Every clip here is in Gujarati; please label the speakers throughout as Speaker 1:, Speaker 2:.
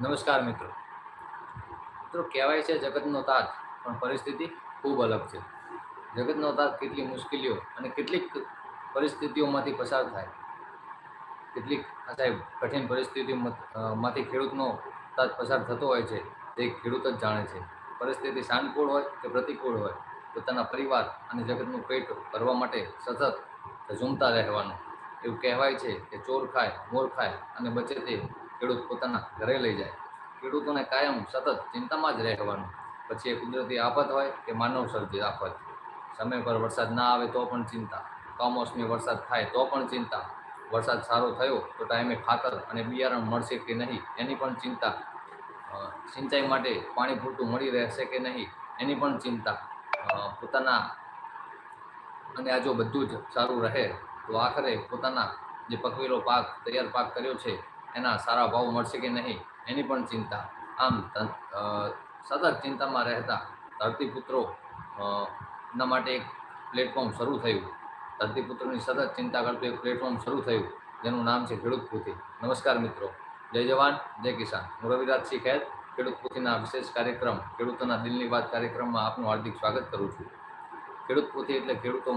Speaker 1: નમસ્કાર મિત્રો. મિત્રો, કહેવાય છે જગતનો તાત, પણ પરિસ્થિતિ ખૂબ અલગ છે. જગતનો તાત કેટલી મુશ્કેલીઓ અને કેટલીક પરિસ્થિતિઓમાંથી પસાર થાય. કેટલીક સાહેબ, કઠિન પરિસ્થિતિમાંથી ખેડૂતનો તાત પસાર થતો હોય છે, તે ખેડૂત જ જાણે છે. પરિસ્થિતિ સાનુકૂળ હોય કે પ્રતિકૂળ હોય, પોતાના પરિવાર અને જગતનું પેટ ભરવા માટે સતત ઝૂમતા રહેવાનું. એવું કહેવાય છે કે ચોર ખાય, મોર ખાય અને બચે તે ખેડૂત પોતાના ઘરે લઈ જાય. ખેડૂતોને કાયમ સતત ચિંતામાં જ રહેવાનું. પછી એ કુદરતી આફત હોય કે માનવ સર્જિત આફત. સમય પર વરસાદ ના આવે તો પણ ચિંતા. કમોસમી વરસાદ થાય તો પણ ચિંતા. વરસાદ સારો થયો તો ટાઈમે ખાતર અને બિયારણ મળશે કે નહીં, એની પણ ચિંતા. સિંચાઈ માટે પાણી પૂરતું મળી રહેશે કે નહીં, એની પણ ચિંતા. પોતાના અને આ જો બધું જ સારું રહે, તો આખરે પોતાના જે પકવેલો પાક, તૈયાર પાક કર્યો છે એના સારા ભાવ મળશે કે નહીં, એની પણ ચિંતા. આમ સતત ચિંતામાં રહેતા ધરતીપુત્રો ના માટે એક પ્લેટફોર્મ શરૂ થયું. ધરતીપુત્રોની સતત ચિંતા કરતું એક પ્લેટફોર્મ શરૂ થયું, જેનું નામ છે ખેડૂત પોથી. નમસ્કાર મિત્રો. જય જવાન, જય કિસાન. હું રવિરાજસિંહ ખેર, ખેડૂત પોથીના વિશેષ કાર્યક્રમ, ખેડૂતોના દિલની વાત કાર્યક્રમમાં આપનું હાર્દિક સ્વાગત કરું છું. ખેડૂત પોથી એટલે ખેડૂતો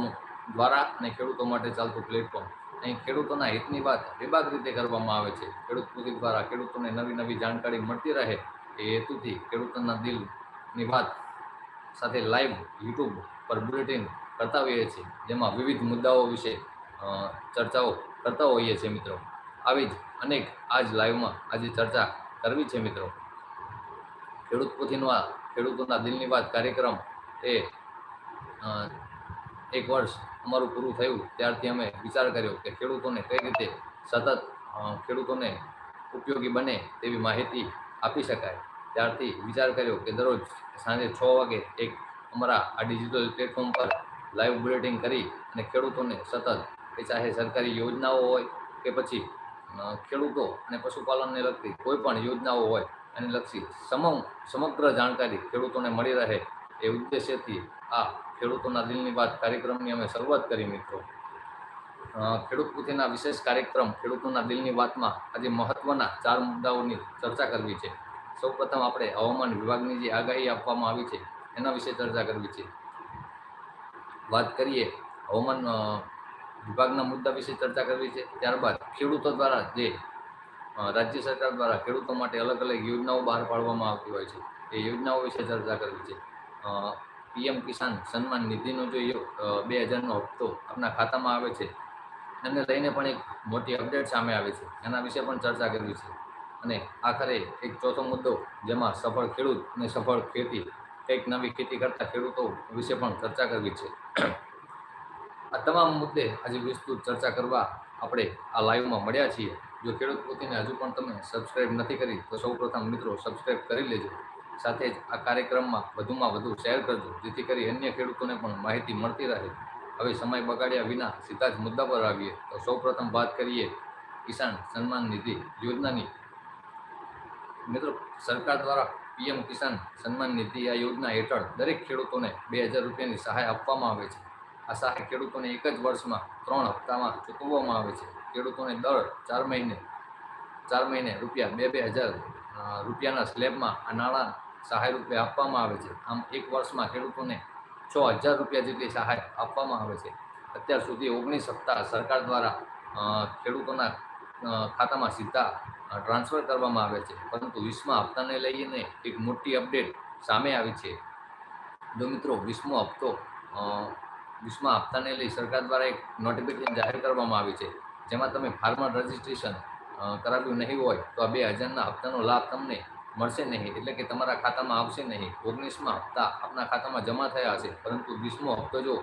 Speaker 1: દ્વારા અને ખેડૂતો માટે ચાલતું પ્લેટફોર્મ અહીં ખેડૂતોના હિતની વાત વિભાગ રીતે કરવામાં આવે છે. ખેડૂત કૃતિ દ્વારા ખેડૂતોને નવી નવી જાણકારી મળતી રહે એ હેતુથી ખેડૂતોના દિલની વાત સાથે લાઈવ યુટ્યુબ પર બુલેટિન કરતા હોઈએ છીએ, જેમાં વિવિધ મુદ્દાઓ વિશે ચર્ચાઓ કરતા હોઈએ છીએ મિત્રો. આવી જ અનેક આજ લાઈવમાં આજે ચર્ચા કરવી છે મિત્રો. ખેડૂત પોથીનો ખેડૂતોના દિલની વાત કાર્યક્રમ એ એક વર્ષ અમારું પૂરું થયું. ત્યારથી અમે વિચાર કર્યો કે ખેડૂતોને કઈ રીતે સતત ખેડૂતોને ઉપયોગી બને તેવી માહિતી આપી શકાય. ત્યારથી વિચાર કર્યો કે દરરોજ સાંજે છ વાગે એક અમારા આ ડિજિટલ પ્લેટફોર્મ પર લાઈવ બુલેટિન કરી અને ખેડૂતોને સતત એ ચાહે સરકારી યોજનાઓ હોય કે પછી ખેડૂતો અને પશુપાલનને લગતી કોઈ પણ યોજનાઓ હોય એને લક્ષી સમ સમગ્ર જાણકારી ખેડૂતોને મળી રહે એ ઉદ્દેશ્યથી આ ખેડૂતોના દિલની વાત કાર્યક્રમની અમે શરૂઆત કરી, મિત્રો. ખેડૂત પૂથીના વિશેષ કાર્યક્રમ ખેડૂતોના દિલની વાતમાં આજે મહત્વના ચાર મુદ્દાઓની ચર્ચા કરવી છે. સૌપ્રથમ આપણે હવામાન વિભાગની જે આગાહી આપવામાં આવી છે, એના વિશે ચર્ચા કરવી છે. વાત કરીએ હવામાન વિભાગના મુદ્દા વિશે ચર્ચા કરવી છે. ત્યારબાદ ખેડૂતો દ્વારા જે રાજ્ય સરકાર દ્વારા ખેડૂતો માટે અલગ અલગ યોજનાઓ બહાર પાડવામાં આવતી હોય છે. એ યોજનાઓ વિશે ચર્ચા કરવી છે. પીએમ કિસાન સન્માન નિધિનો જો બે હજારનો હપ્તો આપણા ખાતામાં આવે છે એને લઈને પણ એક મોટી અપડેટ સામે આવે છે. એના વિશે પણ ચર્ચા કરવી છે. અને આખરે એક ચોથો મુદ્દો જેમાં સફળ ખેડૂત અને સફળ ખેતી, કંઈક નવી ખેતી કરતા ખેડૂતો વિશે પણ ચર્ચા કરવી છે. આ તમામ મુદ્દે આજે વિસ્તૃત ચર્ચા કરવા આપણે આ લાઈવમાં મળ્યા છીએ. જો ખેડૂત પોતીને હજુ પણ તમે સબસ્ક્રાઈબ નથી કરી, તો સૌપ્રથમ મિત્રો સબસ્ક્રાઈબ કરી લેજો. સાથે જ આ કાર્યક્રમમાં વધુમાં વધુ શેર કરજો, જેથી કરી અન્ય ખેડૂતોને પણ માહિતી મળતી રહે. હવે સમય બગાડ્યા વિના સીધા જ મુદ્દા પર આવીએ. તો સૌપ્રથમ વાત કરીએ કિસાન સન્માન નિધિ યોજનાની. મિત્રો, સરકાર દ્વારા પીએમ કિસાન સન્માન નિધિ આ યોજના હેઠળ દરેક ખેડૂતોને બે હજાર રૂપિયાની સહાય આપવામાં આવે છે. આ સહાય ખેડૂતોને એક જ વર્ષમાં ત્રણ હપ્તામાં ચૂકવવામાં આવે છે. ખેડૂતોને દર ચાર મહિને ચાર મહિને રૂપિયા બે બે હજાર રૂપિયાના સ્લેબમાં આ નાણાં સહાય રૂપે આપવામાં આવે છે. આમ એક વર્ષમાં ખેડૂતોને છ હજાર રૂપિયા જેટલી સહાય આપવામાં આવે છે. અત્યાર સુધી ઓગણીસ સપ્તાહ સરકાર દ્વારા ખેડૂતોના ખાતામાં સીધા ટ્રાન્સફર કરવામાં આવે છે. પરંતુ વીસમા હપ્તાને લઈને એક મોટી અપડેટ સામે આવી છે. જો મિત્રો, વીસમો હપ્તો વીસમા હપ્તાને લઈ સરકાર દ્વારા એક નોટિફિકેશન જાહેર કરવામાં આવી છે. જેમાં તમે ફાર્મર રજિસ્ટ્રેશન કરાવ્યું નહીં હોય તો આ બે હજારના હપ્તાનો લાભ તમને મળશે નહીં, એટલે કે તમારા ખાતામાં આવશે નહીં. ઓગણીસમાં હપ્તા આપના ખાતામાં જમા થયા હશે, પરંતુ વીસમો હપ્તો જો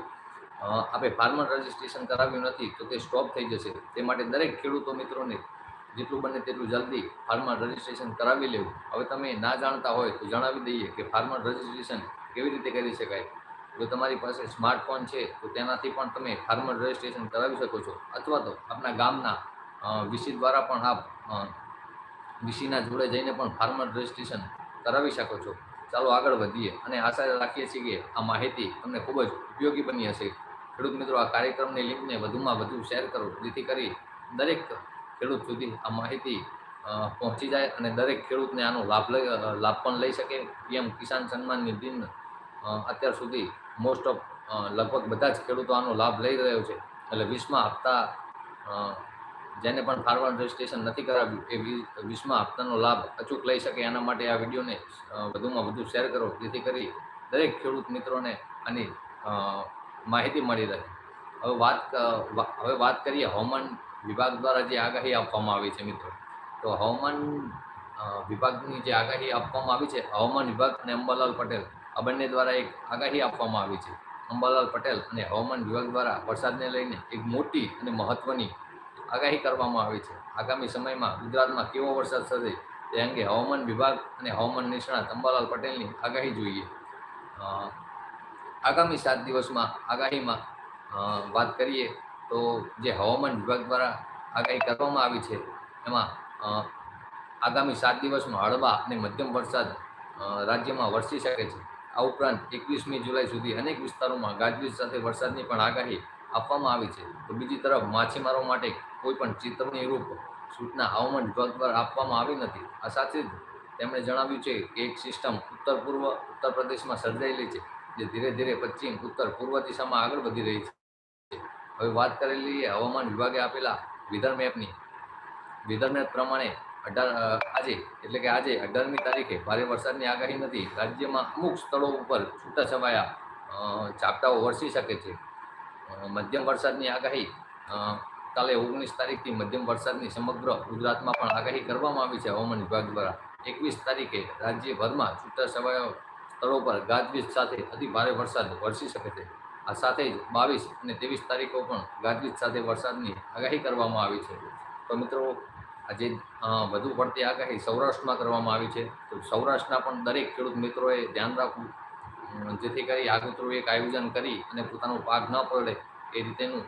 Speaker 1: આપણે ફાર્મર રજિસ્ટ્રેશન કરાવ્યું નથી, તો તે સ્ટોપ થઈ જશે. તે માટે દરેક ખેડૂતો મિત્રોને જેટલું બને તેટલું જલ્દી ફાર્મર રજિસ્ટ્રેશન કરાવી લેવું. હવે તમે ના જાણતા હોય તો જણાવી દઈએ કે ફાર્મર રજિસ્ટ્રેશન કેવી રીતે કરી શકાય. જો તમારી પાસે સ્માર્ટફોન છે, તો તેનાથી પણ તમે ફાર્મર રજિસ્ટ્રેશન કરાવી શકો છો. અથવા તો આપણા ગામના વીસી દ્વારા પણ આપ વીસીના જોડે જઈને પણ ફાર્મર રજિસ્ટ્રેશન કરાવી શકો છો. ચાલો આગળ વધીએ અને આશા રાખીએ છીએ કે આ માહિતી તમને ખૂબ જ ઉપયોગી બની હશે. ખેડૂત મિત્રો, આ કાર્યક્રમની લિંકને વધુમાં વધુ શેર કરો. જેથી કરી દરેક ખેડૂત સુધી આ માહિતી પહોંચી જાય અને દરેક ખેડૂતને આનો લાભ લઈ લાભ પણ લઈ શકે. પીએમ કિસાન સન્માન નિધિ અત્યાર સુધી મોસ્ટ ઓફ લગભગ બધા જ ખેડૂતો આનો લાભ લઈ રહ્યો છે. એટલે વીસમા હપ્તા જેને પણ ફાર્મર રજિસ્ટ્રેશન નથી કરાવ્યું એ વી- વીસમા હપ્તાનો લાભ અચૂક લઈ શકે એના માટે આ વિડીયોને વધુમાં વધુ શેર કરો. જેથી કરી દરેક ખેડૂત મિત્રોને આની માહિતી મળી રહે. હવે વાત હવે વાત કરીએ હવામાન વિભાગ દ્વારા જે આગાહી આપવામાં આવી છે મિત્રો. તો હવામાન વિભાગની જે આગાહી આપવામાં આવી છે, હવામાન વિભાગ અને અંબાલાલ પટેલ, આ બંને દ્વારા એક આગાહી આપવામાં આવી છે. અંબાલાલ પટેલ અને હવામાન વિભાગ દ્વારા વરસાદને લઈને એક મોટી અને મહત્વની આગાહી કરવામાં આવી છે. આગામી સમયમાં ગુજરાતમાં કેવો વરસાદ થશે તે અંગે હવામાન વિભાગ અને હવામાન નિષ્ણાત અંબાલાલ પટેલની આગાહી જોઈએ. આગામી સાત દિવસમાં આગાહીમાં વાત કરીએ તો જે હવામાન વિભાગ દ્વારા આગાહી કરવામાં આવી છે, એમાં આગામી સાત દિવસમાં હળવા અને મધ્યમ વરસાદ રાજ્યમાં વરસી શકે છે. આ ઉપરાંત એકવીસમી જુલાઈ સુધી અનેક વિસ્તારોમાં ગાજવીજ સાથે વરસાદની પણ આગાહી આપવામાં આવી છે. તો બીજી તરફ, માછીમારો માટે કોઈ પણ ચેતવણી રૂપ સૂચના હવામાન વિભાગ દ્વારા આપવામાં આવી નથી. આ સાથે જ તેમણે જણાવ્યું છે કે એક સિસ્ટમ ઉત્તર પૂર્વ, ઉત્તર પ્રદેશમાં સર્જાયેલી છે, જે ધીરે ધીરે પશ્ચિમ, ઉત્તર પૂર્વ દિશામાં આગળ વધી રહી છે. હવે વાત કરેલી હવામાન વિભાગે આપેલા વિધર મેપની વિધર મેપ પ્રમાણે અઢાર આજે, એટલે કે આજે અઢારમી તારીખે ભારે વરસાદની આગાહી નથી. રાજ્યમાં અમુક સ્થળો ઉપર છૂટાછવાયા ઝાપટાઓ વરસી શકે છે. મધ્યમ વરસાદની આગાહી કાલે ઓગણીસ તારીખથી મધ્યમ વરસાદની સમગ્ર ગુજરાતમાં પણ આગાહી કરવામાં આવી છે હવામાન વિભાગ દ્વારા. એકવીસ તારીખે રાજ્યભરમાં છૂટા સમય સ્થળો પર ગાજવીજ સાથે અતિ ભારે વરસાદ વરસી શકે છે. આ સાથે જ બાવીસ અને ત્રેવીસ તારીખો પણ ગાજવીજ સાથે વરસાદની આગાહી કરવામાં આવી છે. તો મિત્રો, આજે વધુ પડતી આગાહી સૌરાષ્ટ્રમાં કરવામાં આવી છે. તો સૌરાષ્ટ્રના પણ દરેક ખેડૂત મિત્રોએ ધ્યાન રાખવું જેથી કરી આગોતરું એક આયોજન કરી અને પોતાનો પાક ન પડે એ રીતેનું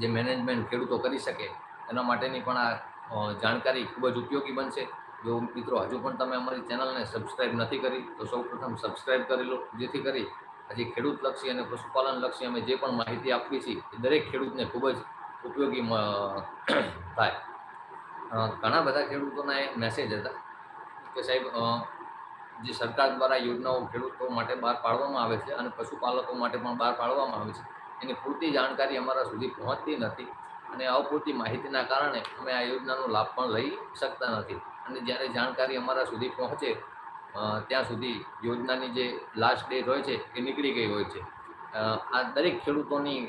Speaker 1: જે મેનેજમેન્ટ ખેડૂતો કરી શકે, એના માટેની પણ આ જાણકારી ખૂબ જ ઉપયોગી બનશે. જો મિત્રો હજુ પણ તમે અમારી ચેનલને સબસ્ક્રાઈબ નથી કરી, તો સૌપ્રથમ સબસ્ક્રાઈબ કરી લો, જેથી કરી આજે ખેડૂતલક્ષી અને પશુપાલનલક્ષી અમે જે પણ માહિતી આપવી છીએ એ દરેક ખેડૂતને ખૂબ જ ઉપયોગી થાય. ઘણા બધા ખેડૂતોના એક મેસેજ હતા કે સાહેબ જે સરકાર દ્વારા યોજનાઓ ખેડૂતો માટે બહાર પાડવામાં આવે છે અને પશુપાલકો માટે પણ બહાર પાડવામાં આવે છે. એની પૂરતી જાણકારી અમારા સુધી પહોંચતી નથી અને અપૂરતી માહિતીના કારણે અમે આ યોજનાનો લાભ પણ લઈ શકતા નથી. અને જ્યારે જાણકારી અમારા સુધી પહોંચે ત્યાં સુધી યોજનાની જે લાસ્ટ ડેટ હોય છે એ નીકળી ગઈ હોય છે. આ દરેક ખેડૂતોની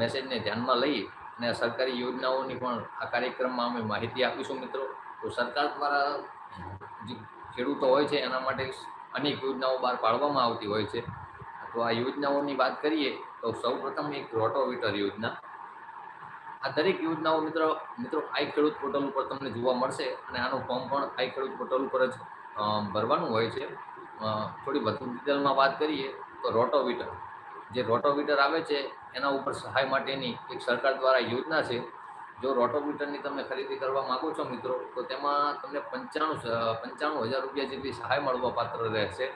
Speaker 1: મેસેજને ધ્યાનમાં લઈ અને સરકારી યોજનાઓની પણ આ કાર્યક્રમમાં અમે માહિતી આપીશું મિત્રો. તો સરકાર દ્વારા ખેડૂતો હોય છે, એના માટે અનેક યોજનાઓ બહાર પાડવામાં આવતી હોય છે. તો આ યોજનાઓની વાત કરીએ, તો સૌપ્રથમ એક રોટોવીટર યોજના. આ દરેક યોજનાઓ મિત્રો મિત્રો, આઈ ખેડૂત પોર્ટલ ઉપર તમને જોવા મળશે અને આનું ફોર્મ પણ આઈ ખેડૂત પોર્ટલ ઉપર જ ભરવાનું હોય છે. થોડી વધુ ડિટેલમાં વાત કરીએ, તો રોટોવીટર. જે રોટોવીટર આવે છે, એના ઉપર સહાય માટેની એક સરકાર દ્વારા યોજના છે. જો રોટોમીટરની તમે ખરીદી કરવા માગો છો મિત્રો, તો તેમાં તમને પંચાણું પંચાણું હજાર રૂપિયા જેટલી સહાય મળવા પાત્ર રહેશે.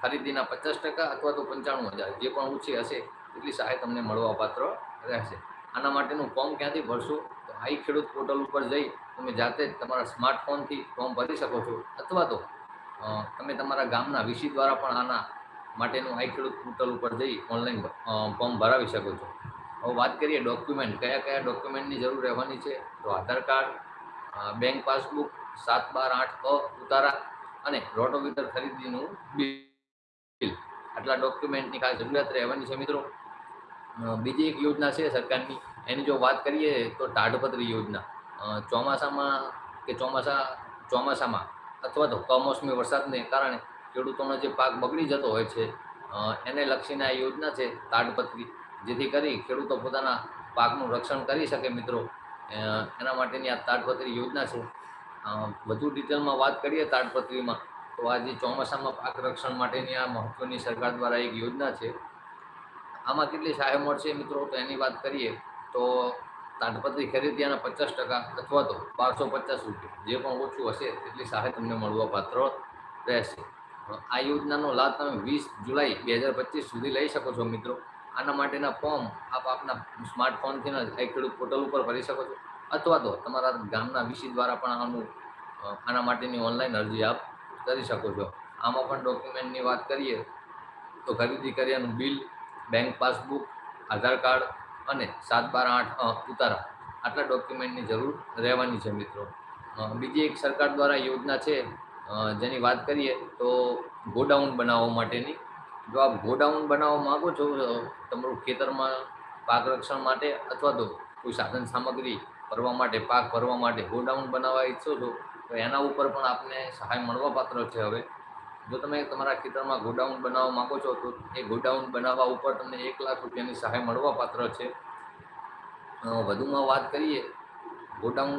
Speaker 1: ખરીદીના પચાસ ટકા અથવા તો પંચાણું હજાર, જે પણ ઓછી હશે એટલી સહાય તમને મળવા પાત્ર રહેશે. આના માટેનું ફોર્મ ક્યાંથી ભરશો? તો આઈ ખેડૂત પોર્ટલ ઉપર જઈ તમે જાતે જ તમારા સ્માર્ટફોનથી ફોર્મ ભરી શકો છો. અથવા તો તમે તમારા ગામના વીસી દ્વારા પણ આના માટેનું આઈ ખેડૂત પોર્ટલ ઉપર જઈ ઓનલાઈન ફોર્મ ભરાવી શકો છો. હવે વાત કરીએ ડોક્યુમેન્ટ કયા કયા ડોક્યુમેન્ટની જરૂર રહેવાની છે? તો આધાર કાર્ડ બેંક પાસબુક સાત બાર આઠ અ, ઉતારા અને રોટોવીટર ખરીદીનું બિલ. આટલા ડોક્યુમેન્ટની ખાસ જરૂરિયાત રહેવાની છે મિત્રો. બીજી એક યોજના છે સરકારની. એની જો વાત કરીએ તો તાડપત્રી યોજના. ચોમાસામાં કે ચોમાસા, ચોમાસામાં અથવા તો કમોસમી વરસાદને કારણે ખેડૂતોનો જે પાક બગડી જતો હોય છે એને લક્ષીને આ યોજના છે તાડપત્રી. જેથી કરી ખેડૂતો પોતાના પાકનું રક્ષણ કરી શકે મિત્રો. એના માટેની આ તાડપત્રી યોજના છે. વધુ ડિટેલમાં વાત કરીએ તાડપત્રીમાં, તો આ જે ચોમાસામાં પાક રક્ષણ માટેની આ મહત્ત્વની સરકાર દ્વારા એક યોજના છે. આમાં કેટલી સહાય મળશે મિત્રો, તો એની વાત કરીએ, તો તાડપત્રી ખરીદ્યાના પચાસ ટકા અથવા તો બારસો પચાસ રૂપિયા, જે પણ ઓછું હશે એટલી સહાય તમને મળવા પાત્ર રહેશે. આ યોજનાનો લાભ તમે વીસ જુલાઈ બે હજાર પચીસ સુધી લઈ શકો છો મિત્રો. આના માટેના ફોર્મ આપ આપના સ્માર્ટફોનથી આ ખેડૂત પોર્ટલ ઉપર ભરી શકો છો. અથવા તો તમારા ગામના વીસી દ્વારા પણ આનું આના માટેની ઓનલાઈન અરજી આપ કરી શકો છો. આમાં પણ ડોક્યુમેન્ટની વાત કરીએ, તો ખરીદી કર્યાનું bill bank passbook Aadhaar card અને સાત બાર આઠ ઉતારા. આટલા ડોક્યુમેન્ટની જરૂર રહેવાની છે મિત્રો. બીજી એક સરકાર દ્વારા યોજના છે જેની વાત કરીએ તો ગોડાઉન બનાવવા માટેની. જો આપ ગોડાઉન બનાવવા માગો છો તમારું ખેતરમાં પાક રક્ષણ માટે અથવા તો કોઈ સાધન સામગ્રી ભરવા માટે, પાક ભરવા માટે ગોડાઉન બનાવવા ઈચ્છો છો, તો એના ઉપર પણ આપને સહાય મળવા પાત્ર છે હવે. જો તમે તમારા ખેતરમાં ગોડાઉન બનાવવા માંગો છો, તો એ ગોડાઉન બનાવવા ઉપર તમને એક લાખ રૂપિયાની સહાય મળવા પાત્ર છે વધુમાં વાત કરીએ, ગોડાઉન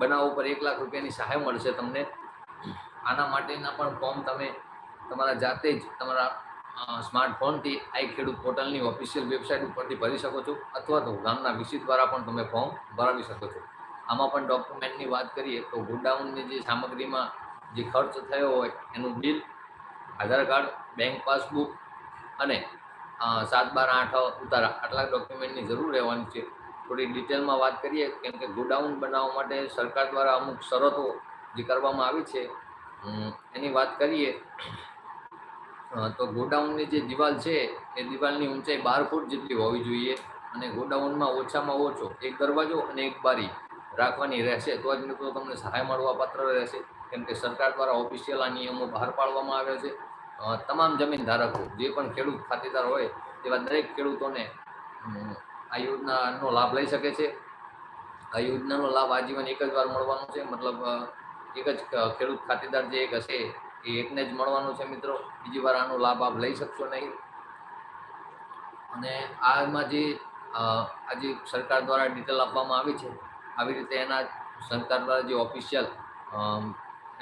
Speaker 1: બનાવવા ઉપર એક લાખ રૂપિયાની સહાય મળશે તમને. આના માટેના પણ ફોર્મ તમે તમારા જાતે જ તમારા સ્માર્ટફોનથી આઈ ખેડૂત પોર્ટલની ઓફિશિયલ વેબસાઇટ ઉપરથી ભરી શકો છો અથવા તો ગામના વિસી દ્વારા પણ તમે ફોર્મ ભરાવી શકો છો. આમાં પણ ડોક્યુમેન્ટની વાત કરીએ તો ગોડાઉનની જે સામગ્રીમાં જે ખર્ચ થયો હોય એનું bill, Aadhaar card bank passbook અને સાત બાર આઠ ઉતારા આટલા ડોક્યુમેન્ટની જરૂર રહેવાની છે. થોડી ડિટેલમાં વાત કરીએ કેમ કે ગોડાઉન બનાવવા માટે સરકાર દ્વારા અમુક શરતો જે કરવામાં આવી છે એની વાત કરીએ તો ગોડાઉનની જે દિવાલ છે, એ દિવાલની ઊંચાઈ બાર ફૂટ જેટલી હોવી જોઈએ અને ગોડાઉનમાં ઓછામાં ઓછો એક દરવાજો અને એક બારી રાખવાની રહેશે. તો જ મિત્રો તમને સહાય મળવા પાત્ર રહેશે. કેમ કે સરકાર દ્વારા ઓફિશિયલ આ નિયમો બહાર પાડવામાં આવ્યા છે. તમામ જમીન ધારકો જે પણ ખેડૂત ખાતેદાર હોય તેવા દરેક ખેડૂતોને આ યોજનાનો લાભ લઈ શકે છે. આ યોજનાનો લાભ આજીવન એક જ વાર મળવાનો છે. મતલબ એક જ ખેડૂત ખાતેદાર જે એક હશે એ એકને જ મળવાનું છે મિત્રો. બીજી વાર આનો લાભ આપ લઈ શકશો નહીં. અને આમાં જે આજે સરકાર દ્વારા ડિટેલ આપવામાં આવી છે, આવી રીતે એના સરકાર દ્વારા જે ઓફિશિયલ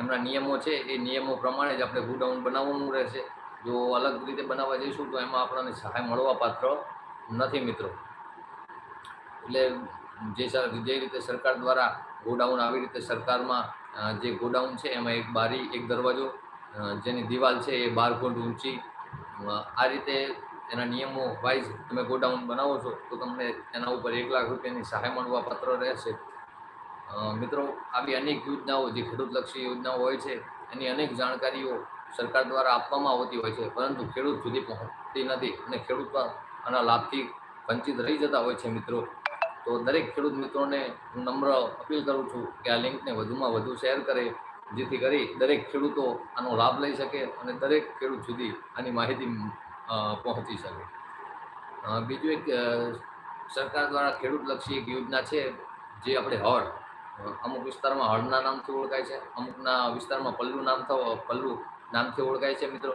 Speaker 1: એમના નિયમો છે, એ નિયમો પ્રમાણે જ આપણે ગોડાઉન બનાવવાનું રહેશે. જો અલગ રીતે બનાવવા જઈશું તો એમાં આપણને સહાય મળવા પાત્ર નથી મિત્રો. એટલે જે જે રીતે સરકાર દ્વારા ગોડાઉન આવી રીતે સરકારમાં જે ગોડાઉન છે, એમાં એક બારી, એક દરવાજો જેની દિવાલ છે એ બાર ફૂટ ઊંચી આ રીતે એના નિયમો વાઇઝ તમે ગોડાઉન બનાવો છો, તો તમને એના ઉપર એક લાખ રૂપિયાની સહાય મળવા પાત્ર રહેશે. મિત્રો, આવી અનેક યોજનાઓ, જે ખેડૂતલક્ષી યોજનાઓ હોય છે, એની અનેક જાણકારીઓ સરકાર દ્વારા આપવામાં આવતી હોય છે, પરંતુ ખેડૂત સુધી પહોંચતી નથી અને ખેડૂત આના લાભથી વંચિત રહી જતા હોય છે, મિત્રો. તો દરેક ખેડૂત મિત્રોને હું નમ્ર અપીલ કરું છું કે આ લિંકને વધુમાં વધુ શેર કરે. જેથી કરી દરેક ખેડૂતો આનો લાભ લઈ શકે અને દરેક ખેડૂત સુધી આની માહિતી પહોંચી શકે. બીજું એક સરકાર દ્વારા ખેડૂતલક્ષી એક યોજના છે, જે આપણે હળ અમુક વિસ્તારમાં હળના નામથી ઓળખાય છે, અમુકના વિસ્તારમાં પલ્લુ નામ થવા, પલ્લુ નામથી ઓળખાય છે મિત્રો.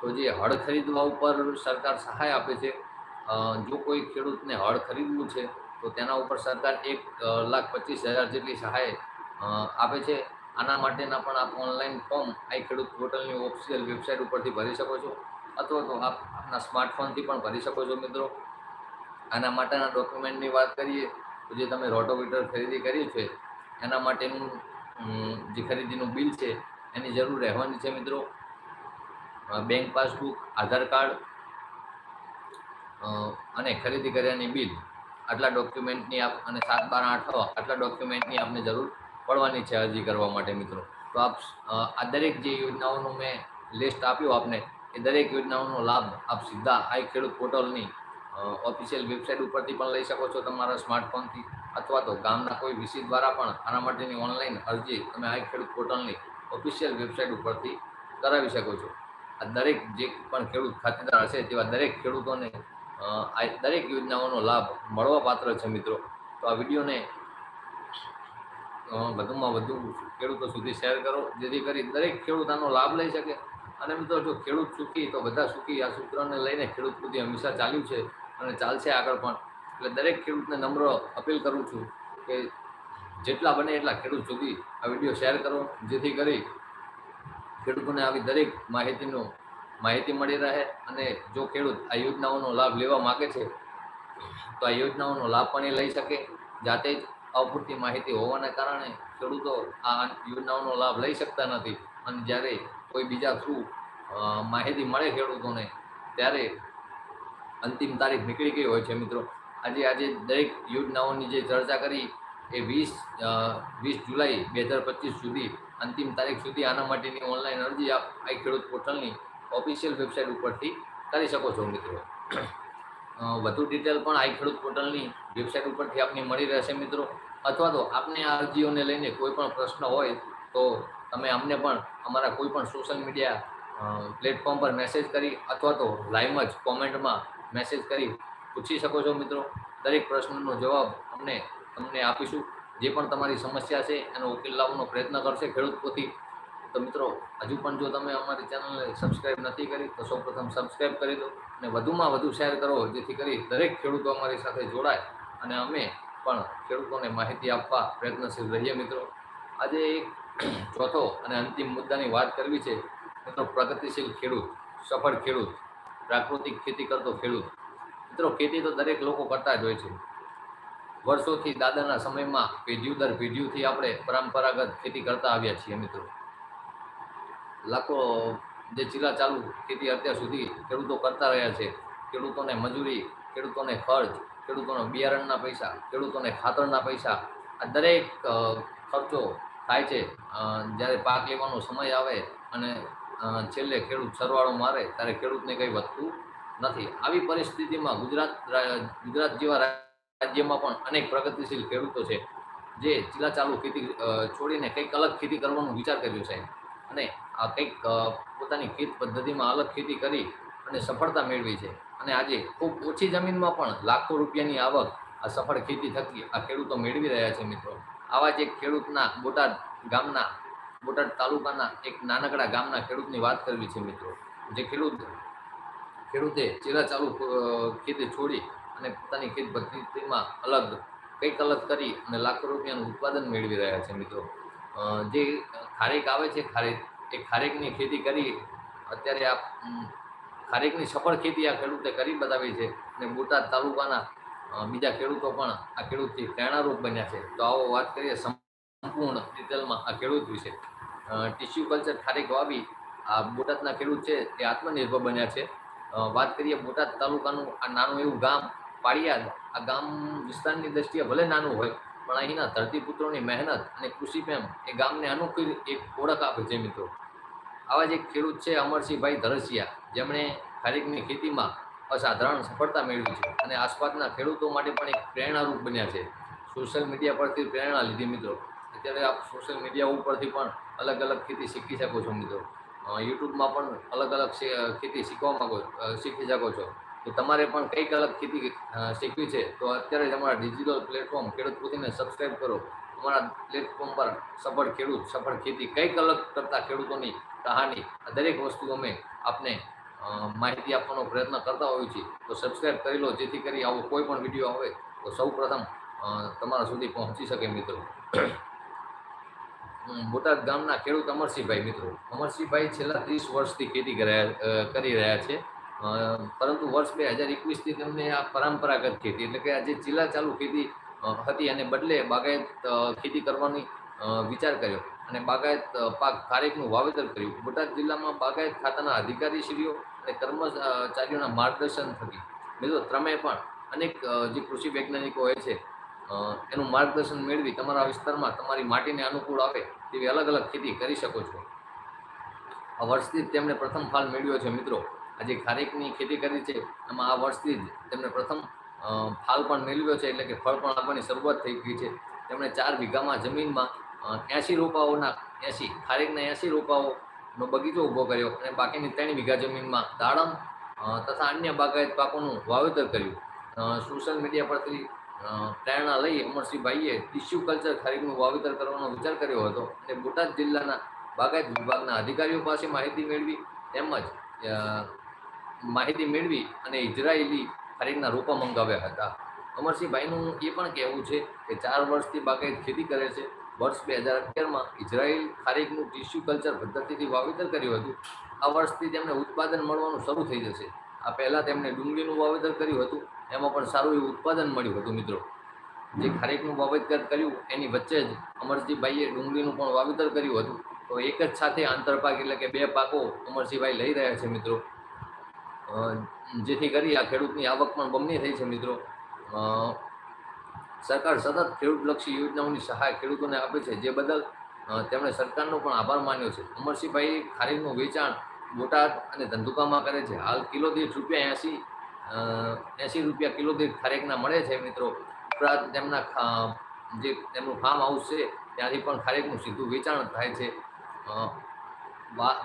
Speaker 1: તો જે હળ ખરીદવા ઉપર સરકાર સહાય આપે છે જો કોઈ ખેડૂતને હળ ખરીદવું છે, તો તેના ઉપર સરકાર એક લાખ પચીસ હજાર જેટલી સહાય આપે છે. આના માટેના પણ આપ ઓનલાઈન ફોર્મ આઈ ખેડૂત પોર્ટલની ઓફિશિયલ વેબસાઇટ ઉપરથી ભરી શકો છો. અથવા તો આપ આપના સ્માર્ટફોનથી પણ ભરી શકો છો મિત્રો. આના માટેના ડોક્યુમેન્ટની વાત કરીએ, તો જે તમે રોટોવીટર ખરીદી કરી છે, એના માટેનું જે ખરીદીનું બિલ છે, એની જરૂર રહેવાની છે મિત્રો. બેંક પાસબુક આધાર કાર્ડ અને ખરીદી કર્યાની બિલ. આટલા ડોક્યુમેન્ટની આપ, અને સાત બાર આઠ આટલા ડોક્યુમેન્ટની આપને જરૂર પડવાની છે અરજી કરવા માટે, મિત્રો. તો આપ આ દરેક જે યોજનાઓનું મેં લિસ્ટ આપ્યું આપને, એ દરેક યોજનાઓનો લાભ આપ સીધા આઈ ખેડૂત પોર્ટલની ઓફિશિયલ વેબસાઇટ ઉપરથી પણ લઈ શકો છો તમારા સ્માર્ટફોનથી અથવા તો ગામના કોઈ વિસી દ્વારા પણ આના માટેની ઓનલાઈન અરજી તમે આઈ ખેડૂત પોર્ટલની ઓફિશિયલ વેબસાઇટ ઉપરથી કરાવી શકો છો. આ દરેક જે પણ ખેડૂત ખાતેદાર હશે તેવા દરેક ખેડૂતોને આ દરેક યોજનાઓનો લાભ મળવા પાત્ર છે, મિત્રો. તો આ વિડીયોને વધુમાં વધુ ખેડૂતો સુધી શેર કરો, જેથી કરી દરેક ખેડૂત આનો લાભ લઈ શકે. અને મિત્રો, જો ખેડૂત સુખી, તો બધા સુખી આ સૂત્રને લઈને ખેડૂત સુધી હંમેશા ચાલ્યું છે અને ચાલશે આગળ પણ. એટલે દરેક ખેડૂતને નમ્ર અપીલ કરું છું કે જેટલા બને એટલા ખેડૂત સુધી આ વીડિયો શેર કરો, જેથી કરી ખેડૂતોને આવી દરેક માહિતીનો, માહિતી મળી રહે અને જો ખેડૂત આ યોજનાઓનો લાભ લેવા માગે છે, તો આ યોજનાઓનો લાભ પણ એ લઈ શકે. જાતે જ અપૂરતી માહિતી હોવાના કારણે ખેડૂતો આ યોજનાઓનો લાભ લઈ શકતા નથી. અને જ્યારે કોઈ બીજા થ્રુ માહિતી મળે ખેડૂતોને, ત્યારે અંતિમ તારીખ નીકળી ગઈ હોય છે મિત્રો. આજે આજે દરેક યોજનાઓની જે ચર્ચા કરી એ વીસ વીસ જુલાઈ બે હજાર પચીસ સુધી, અંતિમ તારીખ સુધી આના માટેની ઓનલાઈન અરજી આપ આ ખેડૂત પોર્ટલની ઓફિશિયલ વેબસાઇટ ઉપરથી કરી શકો છો મિત્રો. વધુ ડિટેલ પણ આઈ ખેડૂત પોર્ટલની વેબસાઇટ ઉપરથી આપને મળી રહેશે મિત્રો. અથવા તો આપને આ અરજીઓને લઈને કોઈ પણ પ્રશ્ન હોય, તો તમે અમને પણ અમારા કોઈ પણ સોશિયલ મીડિયા પ્લેટફોર્મ પર મેસેજ કરી અથવા તો લાઈવમાં જ કોમેન્ટમાં મેસેજ કરી પૂછી શકો છો મિત્રો. દરેક પ્રશ્નનો જવાબ અમને, તમને આપીશું. જે પણ તમારી સમસ્યા છે, એનો ઉકેલ લાવવાનો પ્રયત્ન કરશે ખેડૂત પોથી. તો મિત્રો, હજુ પણ જો તમે અમારી ચેનલને સબસ્ક્રાઈબ નથી કરી, તો સૌપ્રથમ સબસ્ક્રાઈબ કરી દો અને વધુમાં વધુ શેર કરો, જેથી કરી દરેક ખેડૂતો અમારી સાથે જોડાય અને અમે પણ ખેડૂતોને માહિતી આપવા પ્રયત્નશીલ રહીએ મિત્રો. આજે એક ચોથો અને અંતિમ મુદ્દાની વાત કરવી છે, મિત્રો, પ્રગતિશીલ ખેડૂત, સફળ ખેડૂત, પ્રાકૃતિક ખેતી કરતો ખેડૂત. મિત્રો, ખેતી તો દરેક લોકો કરતા જ હોય છે. વર્ષોથી દાદાના સમયમાં પેઢીઓ દર પેઢીઓથી આપણે પરંપરાગત ખેતી કરતા આવ્યા છીએ મિત્રો. લાખો જે ચીલા ચાલુ ખેતી અત્યાર સુધી ખેડૂતો કરતા રહ્યા છે. ખેડૂતોને મજૂરી, ખેડૂતોને ખર્ચ, ખેડૂતોને બિયારણના પૈસા, ખેડૂતોને ખાતરના પૈસા, આ દરેક ખર્ચો થાય છે. જ્યારે પાક લેવાનો સમય આવે અને છેલ્લે ખેડૂત સરવાળો મારે ત્યારે ખેડૂતને કંઈ વધતું નથી. આવી પરિસ્થિતિમાં ગુજરાત ગુજરાત જેવા રાજ્યમાં પણ અનેક પ્રગતિશીલ ખેડૂતો છે. જે ચીલા ચાલુ ખેતી છોડીને કંઈક અલગ ખેતી કરવાનો વિચાર કર્યો છે. અને આ કંઈક પોતાની ખેત પદ્ધતિમાં અલગ ખેતી કરી અને સફળતા મેળવી છે. અને આજે ખૂબ ઓછી જમીનમાં પણ લાખો રૂપિયાની આવક આ સફળ ખેતી થકી આ ખેડૂતો મેળવી રહ્યા છે મિત્રો. આવા જ એક ખેડૂતના બોટાદ ગામના, બોટાદ તાલુકાના એક નાનકડા ગામના ખેડૂતની વાત કરવી છે મિત્રો. જે ખેડૂત, ખેડૂતે ચીલા ચાલુ ખેતી છોડી અને પોતાની ખેત પદ્ધતિમાં અલગ, કંઈક અલગ કરી અને લાખો રૂપિયાનું ઉત્પાદન મેળવી રહ્યા છે મિત્રો. જે ખારેક આવે છે, ખારેક એ ખારેકની ખેતી કરી, અત્યારે આ ખારેકની સફળ ખેતી આ ખેડૂતે કરી બતાવી છે અને બોટાદ તાલુકાના બીજા ખેડૂતો પણ આ ખેડૂતથી પ્રેરણારૂપ બન્યા છે. તો આવો વાત કરીએ સંપૂર્ણ ડિટેલમાં આ ખેડૂત વિશે. ટિશ્યુ કલ્ચર ખારેક વાવી આ બોટાદના ખેડૂત છે તે આત્મનિર્ભર બન્યા છે. વાત કરીએ બોટાદ તાલુકાનું આ નાનું એવું ગામ, પાળિયાદ. આ ગામ વિસ્તારની દ્રષ્ટિએ ભલે નાનું હોય પણ અહીંના ધરતીપુત્રોની મહેનત અને કૃષિપ્રેમ એ ગામને અનોખી એક ઓળખ આપે છે મિત્રો. આવા જ એક ખેડૂત છે અમરસિંહભાઈ ધરસિયા. જેમણે ખારીકની ખેતીમાં અસાધારણ સફળતા મેળવી છે અને આસપાસના ખેડૂતો માટે પણ એક પ્રેરણારૂપ બન્યા છે. સોશિયલ મીડિયા પરથી પ્રેરણા લીધી મિત્રો. અત્યારે આપ સોશિયલ મીડિયા ઉપરથી પણ અલગ અલગ ખેતી શીખી શકો છો મિત્રો. યુટ્યુબમાં પણ અલગ અલગ ખેતી શીખવા માંગો શીખી શકો છો. તો તમારે પણ કંઈક અલગ ખેતી શીખવી છે, તો અત્યારે જ અમારા ડિજિટલ પ્લેટફોર્મ ખેડૂત કૃતિને સબસ્ક્રાઈબ કરો. અમારા પ્લેટફોર્મ પર સફળ ખેડૂત, સફળ ખેતી, કંઈક અલગ કરતા ખેડૂતોની કહાની, આ દરેક વસ્તુ અમે આપને માહિતી આપવાનો પ્રયત્ન કરતા હોઈએ છીએ. તો સબસ્ક્રાઈબ કરી લો, જેથી કરી આવો કોઈ પણ વીડિયો આવે, તો સૌ પ્રથમ તમારા સુધી પહોંચી શકે મિત્રો. બોટાદ ગામના ખેડૂત અમરસિંહભાઈ મિત્રો. અમરસિંહભાઈ છેલ્લા ત્રીસ વર્ષથી ખેતી કરી રહ્યા છે. પરંતુ વર્ષ બે હજાર એકવીસથી તેમને આ પરંપરાગત ખેતી એટલે કે આ જે ચીલા ચાલુ ખેતી હતી અને બદલે બાગાયત ખેતી કરવાની વિચાર કર્યો અને બાગાયત પાક ખારેકનું વાવેતર કર્યું. બોટાદ જિલ્લામાં બાગાયત ખાતાના અધિકારીશ્રીઓ અને કર્મચારીઓના માર્ગદર્શન થકી. મિત્રો તમે પણ અનેક જે કૃષિ વૈજ્ઞાનિકો હોય છે એનું માર્ગદર્શન મેળવી તમારા વિસ્તારમાં તમારી માટીને અનુકૂળ આવે તેવી અલગ અલગ ખેતી કરી શકો છો. આ વર્ષથી જ તેમણે પ્રથમ ફાલ મેળવ્યો છે, મિત્રો. આજે ખારેકની ખેતી કરી છે, એમાં આ વર્ષથી જ તેમણે પ્રથમ ફાલ પણ મેળવ્યો છે, એટલે કે ફળ પણ આપવાની શરૂઆત થઈ ગઈ છે. તેમણે ચાર વીઘામાં જમીનમાં એંશી રોપાઓના, એંશી, ખારેકના એંશી રોપાઓનો બગીચો ઊભો કર્યો અને બાકીની ત્રણ વીઘા જમીનમાં દાડમ તથા અન્ય બાગાયત પાકોનું વાવેતર કર્યું. સોશિયલ મીડિયા પરથી પ્રેરણા લઈ અમરસિંહભાઈએ ટિશ્યુ કલ્ચર ખારેકનું વાવેતર કરવાનો વિચાર કર્યો હતો અને બોટાદ જિલ્લાના બાગાયત વિભાગના અધિકારીઓ પાસે માહિતી મેળવી તેમજ માહિતી મેળવી અને ઇઝરાયેલી ખારેકના રોપા મંગાવ્યા હતા. અમરસિંહભાઈનું એ પણ કહેવું છે કે ચાર વર્ષથી બાગાયત ખેતી કરે છે. વર્ષ બે હજાર અગિયારમાં ઇઝરાયેલ ખારેકનું ટીસ્યુ કલ્ચર પદ્ધતિથી વાવેતર કર્યું હતું. આ વર્ષથી તેમને ઉત્પાદન મળવાનું શરૂ થઈ જશે. આ પહેલાં તેમણે ડુંગળીનું વાવેતર કર્યું હતું. એમાં પણ સારું એવું ઉત્પાદન મળ્યું હતું, મિત્રો. જે ખારેકનું વાવેતર કર્યું, એની વચ્ચે જ અમરસિંહભાઈએ ડુંગળીનું પણ વાવેતર કર્યું હતું. તો એક જ સાથે આંતરપાક એટલે કે બે પાકો અમરસિંહભાઈ લઈ રહ્યા છે, મિત્રો. જેથી કરી આ ખેડૂતની આવક પણ બમણી થઈ છે મિત્રો. સરકાર સતત ખેડૂતલક્ષી યોજનાઓની સહાય ખેડૂતોને આપે છે, જે બદલ તેમણે સરકારનો પણ આભાર માન્યો છે. અમરસિંહભાઈ ખારીનું વેચાણ બોટાદ અને ધંધુકામાં કરે છે. હાલ કિલો દીઠ રૂપિયા એંસી એંસી રૂપિયા કિલો દીઠ ખારેકના મળે છે મિત્રો. ઉપરાંત તેમના જે તેમનું ફાર્મ હાઉસ છે, ત્યાંથી પણ ખારેકનું સીધું વેચાણ થાય છે.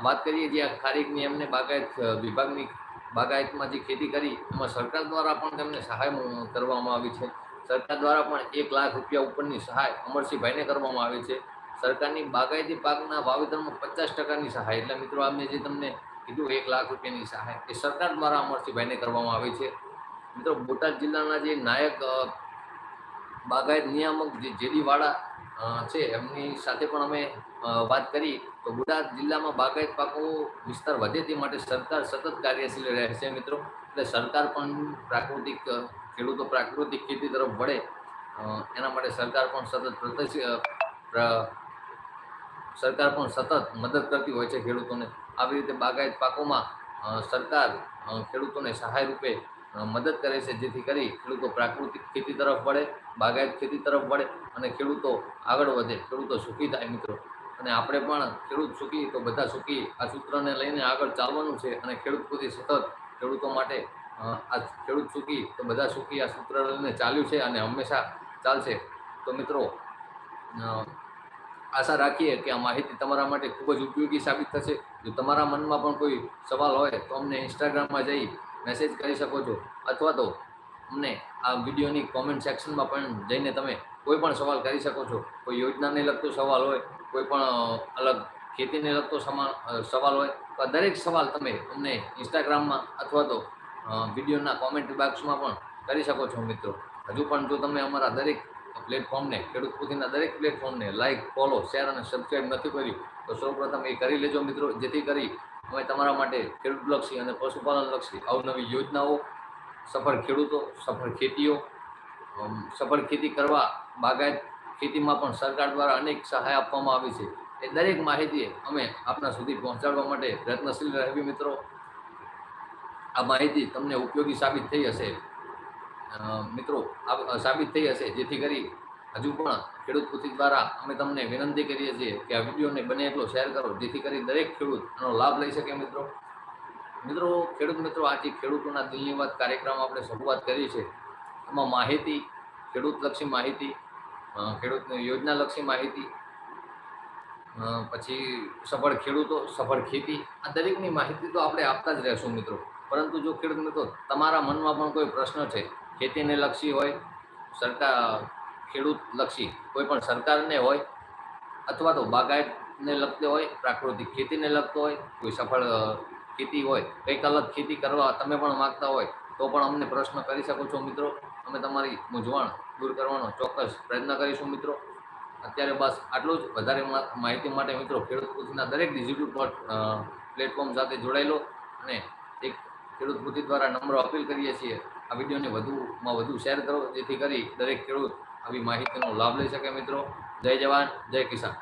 Speaker 1: વાત કરીએ જ્યાં ખારેકની એમને બાગાયત વિભાગની બાગાયતમાં જે ખેતી કરી, એમાં સરકાર દ્વારા પણ તેમને સહાય કરવામાં આવી છે. સરકાર દ્વારા પણ એક લાખ રૂપિયા ઉપરની સહાય અમરસિંહભાઈને કરવામાં આવી છે. સરકારની બાગાયતી પાકના વાવેતરમાં પચાસ ટકાની સહાય, એટલે મિત્રો આ જે તમને કીધું, એક લાખ રૂપિયાની સહાય, એ સરકાર દ્વારા અમરસિંહભાઈને કરવામાં આવી છે. મિત્રો, બોટાદ જિલ્લાના જે નાયક બાગાયત નિયામક જે જેડીવાળા છે, એમની સાથે પણ અમે વાત કરી, તો બોટાદ જિલ્લામાં બાગાયત પાકો વિસ્તાર વધે તે માટે સરકાર સતત કાર્યશીલ રહે છે મિત્રો. એટલે સરકાર પણ પ્રાકૃતિક ખેડૂતો પ્રાકૃતિક ખેતી તરફ વળે. એના માટે સરકાર પણ સતત સરકાર પણ સતત મદદ કરતી હોય છે ખેડૂતોને. આવી રીતે બાગાયત પાકોમાં સરકાર ખેડૂતોને સહાય રૂપે મદદ કરે છે, જેથી કરી ખેડૂતો પ્રાકૃતિક ખેતી તરફ વળે, બાગાયત ખેતી તરફ વળે અને ખેડૂતો આગળ વધે, ખેડૂતો સુખી થાય મિત્રો. અને આપણે પણ ખેડૂત સુખી, તો બધા સુખી. આ સૂત્રને લઈને આગળ ચાલવાનું છે અને ખેડૂત સુધી સતત ખેડૂતો માટે આ ખેડૂત સુખી, તો બધા સુખી આ સૂત્ર લઈને ચાલ્યું છે અને હંમેશા ચાલશે. તો મિત્રો આશા રાખીએ કે આ માહિતી તમારા માટે ખૂબ જ ઉપયોગી સાબિત થશે. જો તમારા મનમાં પણ કોઈ સવાલ હોય, તો અમને ઇન્સ્ટાગ્રામમાં જઈ મેસેજ કરી શકો છો. અથવા તો અમને આ વિડીયોની કોમેન્ટ સેક્શનમાં પણ જઈને તમે કોઈ પણ સવાલ કરી શકો છો. કોઈ યોજનાને લગતો સવાલ હોય કોઈ પણ અલગ ખેતીને લગતો સમાન સવાલ હોય તો આ દરેક સવાલ તમે અમને ઇન્સ્ટાગ્રામમાં અથવા તો વિડીયોના કોમેન્ટ બોક્સમાં પણ કરી શકો છો મિત્રો. હજુ પણ જો તમે અમારા દરેક પ્લેટફોર્મને ખેડૂત પોથીના દરેક પ્લેટફોર્મને લાઇક ફોલો શેર અને સબસ્ક્રાઈબ નથી કર્યું, તો સૌપ્રથમ એ કરી લેજો મિત્રો. જેથી કરી અમે તમારા માટે ખેડૂતલક્ષી અને પશુપાલનલક્ષી અવનવી યોજનાઓ, સફળ ખેડૂતો, સફળ ખેતીઓ સફળ ખેતી કરવા બાગાયત ખેતીમાં પણ સરકાર દ્વારા અનેક સહાય આપવામાં આવી છે. એ દરેક માહિતી અમે આપના સુધી પહોંચાડવા માટે પ્રયત્નશીલ રહેવી મિત્રો. આ માહિતી તમને ઉપયોગી સાબિત થઈ હશે. મિત્રો સાબિત થઈ હશે. જેથી કરી હજુ પણ ખેડૂત પોથી દ્વારા અમે તમને વિનંતી કરીએ છીએ કે આ વિડીયોને બને એટલો શેર કરો, જેથી કરી દરેક ખેડૂત આનો લાભ લઈ શકે મિત્રો. મિત્રો, ખેડૂત મિત્રો આજે ખેડૂતોના દિલની વાત કાર્યક્રમ આપણે શરૂઆત કરી છે એમાં માહિતી, ખેડૂતલક્ષી માહિતી ખેડૂતની યોજનાલક્ષી માહિતી પછી સફળ ખેડૂતો, સફળ ખેતી, આ દરેકની માહિતી તો આપણે આપતા જ રહેશું મિત્રો. પરંતુ જો ખેડૂત મિત્રો, તમારા મનમાં પણ કોઈ પ્રશ્ન છે, ખેતીને લક્ષી હોય, સરકાર, ખેડૂત લક્ષી, કોઈ પણ સરકારને હોય, અથવા તો બાગાયતને લગતો હોય, પ્રાકૃતિક ખેતીને લગતો હોય, કોઈ સફળ ખેતી હોય, કંઈક અલગ ખેતી કરવા તમે પણ માગતા હોય, તો પણ અમને પ્રશ્ન કરી શકો છો મિત્રો. અમે તમારી મૂંઝવણ દૂર કરવાનો ચોક્કસ પ્રયત્ન કરીશું મિત્રો. અત્યારે બસ આટલું જ. વધારે માહિતી માટે મિત્રો ખેડૂત પોથીના દરેક ડિજિટલ પ્લેટફોર્મ સાથે જોડાયેલો અને એક ખેડૂત પોથી દ્વારા નમ્ર અપીલ કરીએ છીએ, આ વિડીયોને વધુમાં વધુ શેર કરો, જેથી કરી દરેક ખેડૂત આવી માહિતીનો લાભ લઈ શકે મિત્રો. જય જવાન, જય કિસાન.